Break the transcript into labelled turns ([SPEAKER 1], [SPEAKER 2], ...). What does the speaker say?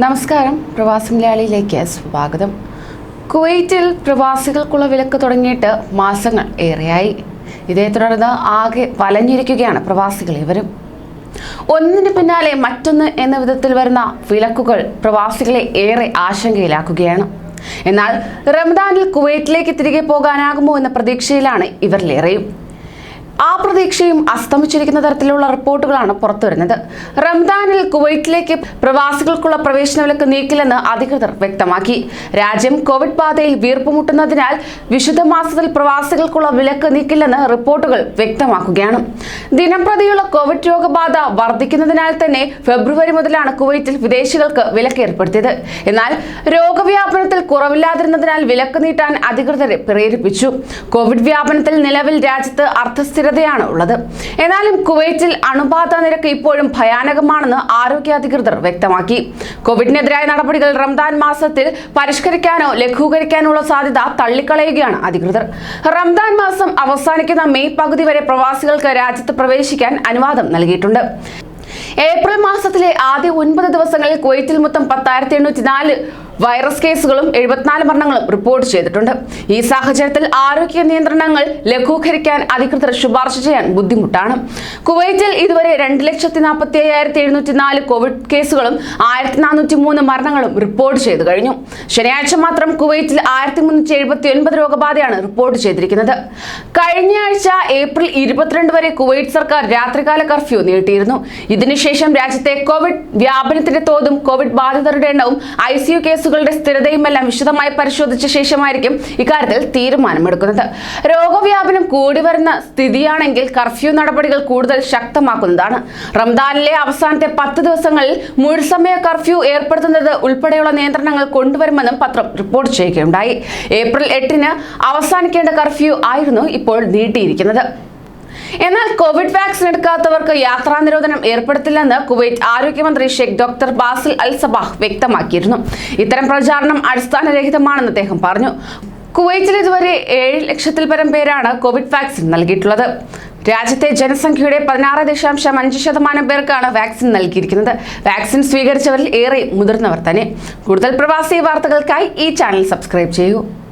[SPEAKER 1] നമസ്കാരം. പ്രവാസി മലയാളിയിലേക്ക് സ്വാഗതം. കുവൈറ്റിൽ പ്രവാസികൾക്കുള്ള വിലക്ക് തുടങ്ങിയിട്ട് മാസങ്ങൾ ഏറെയായി. ഇതേ തുടർന്ന് ആകെ വലഞ്ഞിരിക്കുകയാണ് പ്രവാസികൾ ഇവരും. ഒന്നിന് പിന്നാലെ മറ്റൊന്ന് എന്ന വിധത്തിൽ വരുന്ന വിലക്കുകൾ പ്രവാസികളെ ഏറെ ആശങ്കയിലാക്കുകയാണ്. എന്നാൽ റംദാനിൽ കുവൈറ്റിലേക്ക് തിരികെ പോകാനാകുമോ എന്ന പ്രതീക്ഷയിലാണ് ഇവരിലേറെയും. ആ പ്രതീക്ഷയും അസ്തമിച്ചിരിക്കുന്ന തരത്തിലുള്ള റിപ്പോർട്ടുകളാണ് പുറത്തുവരുന്നത് റംദാനിൽ കുവൈറ്റിലേക്ക് പ്രവാസികൾക്കുള്ള പ്രവേശന വിലക്ക് നീക്കില്ലെന്ന് അധികൃതർ വ്യക്തമാക്കി. രാജ്യം കോവിഡ് ബാധയിൽ വീർപ്പുമുട്ടുന്നതിനാൽ വിശുദ്ധ മാസത്തിൽ പ്രവാസികൾക്കുള്ള വിലക്ക് നീക്കില്ലെന്ന് റിപ്പോർട്ടുകൾ വ്യക്തമാക്കുകയാണ്. ദിനംപ്രതിയുള്ള കോവിഡ് രോഗബാധ വർദ്ധിക്കുന്നതിനാൽ തന്നെ ഫെബ്രുവരി മുതലാണ് കുവൈറ്റിൽ വിദേശികൾക്ക് വിലക്ക് ഏർപ്പെടുത്തിയത്. എന്നാൽ രോഗവ്യാപനത്തിൽ കുറവില്ലാതിരുന്നതിനാൽ വിലക്ക് നീട്ടാൻ അധികൃതരെ പ്രേരിപ്പിച്ചു. കോവിഡ് വ്യാപനത്തിൽ നിലവിൽ രാജ്യത്ത് അർത്ഥസ്ഥിരതയാണ് ഉള്ളത്. എന്നാലും കുവൈറ്റിൽ അണുബാധ നിരക്ക് ഇപ്പോഴും ഭയാനകമാണെന്ന് ആരോഗ്യ അധികൃതർ വ്യക്തമാക്കി. കോവിഡിനെതിരായ നടപടികൾ റംദാൻ മാസത്തിൽ പരിഷ്കരിക്കാനോ ലഘൂകരിക്കാനോ ഉള്ള സാധ്യത തള്ളിക്കളയുകയാണ് അധികൃതർ. റംദാൻ മാസം അവസാനിക്കുന്ന മെയ് പകുതി വരെ പ്രവാസികൾക്ക് രാജ്യത്ത് പ്രവേശിക്കാൻ അനുവാദം നൽകിയിട്ടുണ്ട്. ഏപ്രിൽ മാസത്തിലെ ആദ്യ ഒൻപത് ദിവസങ്ങളിൽ കുവൈറ്റിൽ മൊത്തം പത്തായിരത്തി എണ്ണൂറ്റി നാല് വൈറസ് കേസുകളും എഴുപത്തിനാല് മരണങ്ങളും റിപ്പോർട്ട് ചെയ്തിട്ടുണ്ട്. ഈ സാഹചര്യത്തിൽ ആരോഗ്യ നിയന്ത്രണങ്ങൾ ലഘൂകരിക്കാൻ അധികൃതർ ശുപാർശ ചെയ്യാൻ ബുദ്ധിമുട്ടാണ്. കുവൈറ്റിൽ ഇതുവരെ രണ്ട് ലക്ഷത്തി നാൽപ്പത്തി അയ്യായിരത്തി എഴുന്നൂറ്റി നാല് കോവിഡ് കേസുകളും ആയിരത്തി നാനൂറ്റി മൂന്ന് മരണങ്ങളും റിപ്പോർട്ട് ചെയ്തു കഴിഞ്ഞു. ശനിയാഴ്ച മാത്രം കുവൈറ്റിൽ ആയിരത്തി മുന്നൂറ്റി എഴുപത്തി ഒൻപത് രോഗബാധയാണ് റിപ്പോർട്ട് ചെയ്തിരിക്കുന്നത്. കഴിഞ്ഞ ആഴ്ച ഏപ്രിൽ ഇരുപത്തിരണ്ട് വരെ കുവൈറ്റ് സർക്കാർ രാത്രികാല കർഫ്യൂ നീട്ടിയിരുന്നു. ഇതിനുശേഷം രാജ്യത്തെ കോവിഡ് വ്യാപനത്തിന്റെ തോതും കോവിഡ് ബാധിതരുടെ എണ്ണവും ഐ സി യു കേസുകളുടെ സ്ഥിരതയുമെല്ലാം വിശദമായി പരിശോധിച്ച ശേഷമായിരിക്കും ഇക്കാര്യത്തിൽ തീരുമാനമെടുക്കുന്നത്. രോഗവ്യാപനം കൂടി വരുന്ന സ്ഥിതിയാണെങ്കിൽ കർഫ്യൂ നടപടികൾ കൂടുതൽ ശക്തമാക്കുന്നതാണ്. റംദാനിലെ അവസാനത്തെ പത്ത് ദിവസങ്ങളിൽ മുഴുസമയ കർഫ്യൂ ഏർപ്പെടുത്തുന്നത് ഉൾപ്പെടെയുള്ള നിയന്ത്രണങ്ങൾ കൊണ്ടുവരുമെന്നും പത്രം റിപ്പോർട്ട് ചെയ്യുകയുണ്ടായി. ഏപ്രിൽ എട്ടിന് അവസാനിക്കേണ്ട കർഫ്യൂ ആയിരുന്നു ഇപ്പോൾ നീട്ടിയിരിക്കുന്നത്. എന്നാൽ കോവിഡ് വാക്സിൻ എടുക്കാത്തവർക്ക് യാത്രാ നിരോധനം ഏർപ്പെടുത്തില്ലെന്ന് കുവൈറ്റ് ആരോഗ്യമന്ത്രി Sheikh doctor Basil Al Sabah വ്യക്തമാക്കിയിരുന്നു. ഇത്തരം പ്രചാരണം അടിസ്ഥാനരഹിതമാണെന്ന് അദ്ദേഹം പറഞ്ഞു. കുവൈറ്റിൽ ഇതുവരെ ഏഴ് ലക്ഷത്തിൽ പരം പേരാണ് കോവിഡ് വാക്സിൻ നൽകിയിട്ടുള്ളത്. രാജ്യത്തെ ജനസംഖ്യയുടെ പതിനാറ് ദശാംശം അഞ്ച് ശതമാനം പേർക്കാണ് വാക്സിൻ നൽകിയിരിക്കുന്നത്. വാക്സിൻ സ്വീകരിച്ചവരിൽ ഏറെ മുതിർന്നവർ തന്നെ. കൂടുതൽ പ്രവാസി വാർത്തകൾക്കായി ഈ ചാനൽ സബ്സ്ക്രൈബ് ചെയ്യൂ.